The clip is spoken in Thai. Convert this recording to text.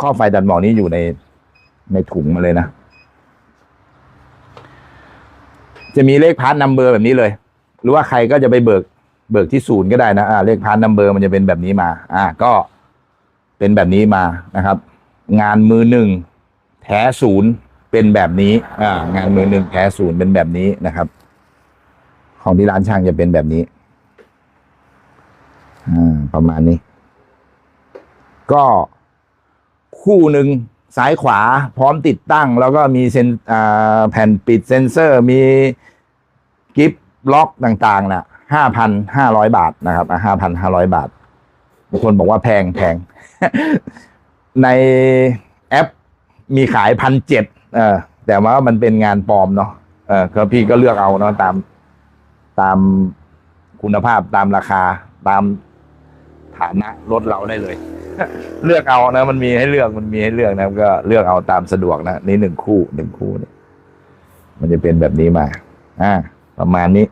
ข้อไฟตัดหมอกนี้อยู่ในในถุงมาเลยนะ จะมีเลขพาร์ทนัมเบอร์แบบนี้เลย หรือว่าใครก็จะไปเบิก เบิกที่ศูนย์ก็ได้นะอ่าเลขพาร์ทนัมเบอร์มันจะเป็นแบบนี้มา อ่า ก็เป็นแบบนี้มานะครับ งานมือหนึ่งแท้ศูนย์เป็นแบบนี้ อ่า งานมือหนึ่งแท้ศูนย์เป็นแบบนี้นะครับ ของที่ร้านช่างจะเป็นแบบนี้ อ่า ประมาณนี้ ก็ คู่หนึ่งซ้ายขวาพร้อมติดตั้ง แล้วก็มีเซนแผ่นปิดเซนเซอร์มีกิฟล็อกต่างๆนะห้าพันห้าร้อยบาทนะครับห้าพันห้าร้อยบาทบางคนบอกว่าแพงแพง ในแอปมีขายพันเจ็ดเออแต่ว่ามันเป็นงานปลอมเนาะเออก็พี่ก็เลือกเอาเนาะตามตามคุณภาพตามราคาตามฐานะรถเราได้เลย เลือกเอานะ มันมีให้เลือกมันมีให้เลือกนะก็เลือกเอาตามสะดวกนะนี่หนึ่งคู่หนึ่งคู่เนี่ยมันจะเป็นแบบนี้มา อ่า ประมาณนี้